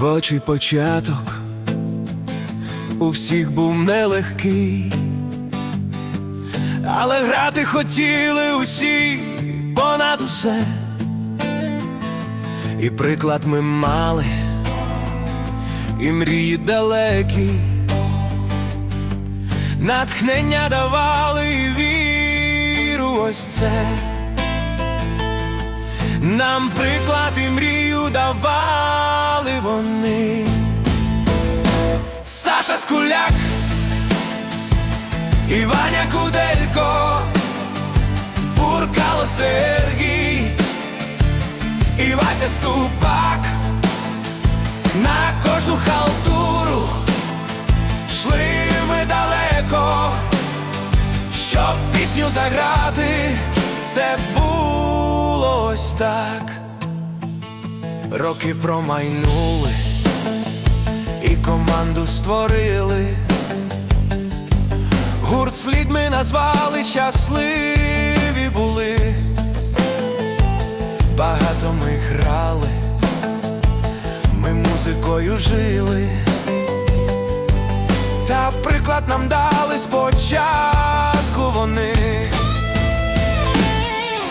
Дівочий початок у всіх був нелегкий, але грати хотіли усі понад усе, і приклад ми мали, і мрії далекі, натхнення давали і віру ось це. Нам приклад і давали вони. Саша Скуляк, і Ваня Куделько, Буркало Сергій, і Вася Ступак. На кожну халтуру шли ми далеко, щоб пісню заграти, це було ось так. Роки промайнули і команду створили. Гурт слід ми назвали, щасливі були. Багато ми грали, ми музикою жили. Та приклад нам дали спочатку вони.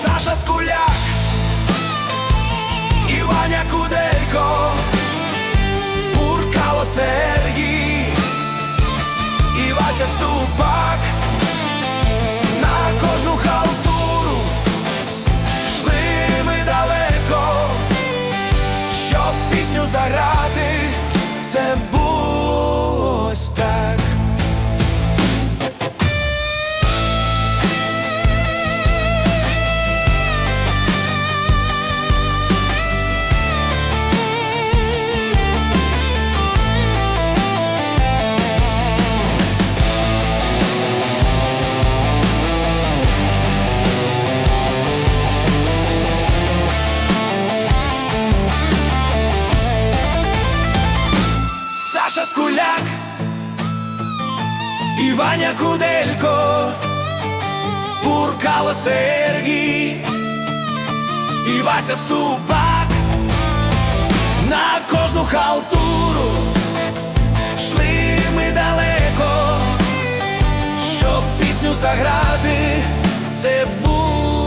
Саша Скуляк і Ваня Куделько, Буркало Сергій і Вася Ступак. Саша Скуляк і Ваня Куделько, Буркало Сергій і Вася Ступак. На кожну халтуру шли ми далеко, щоб пісню заграти, це так.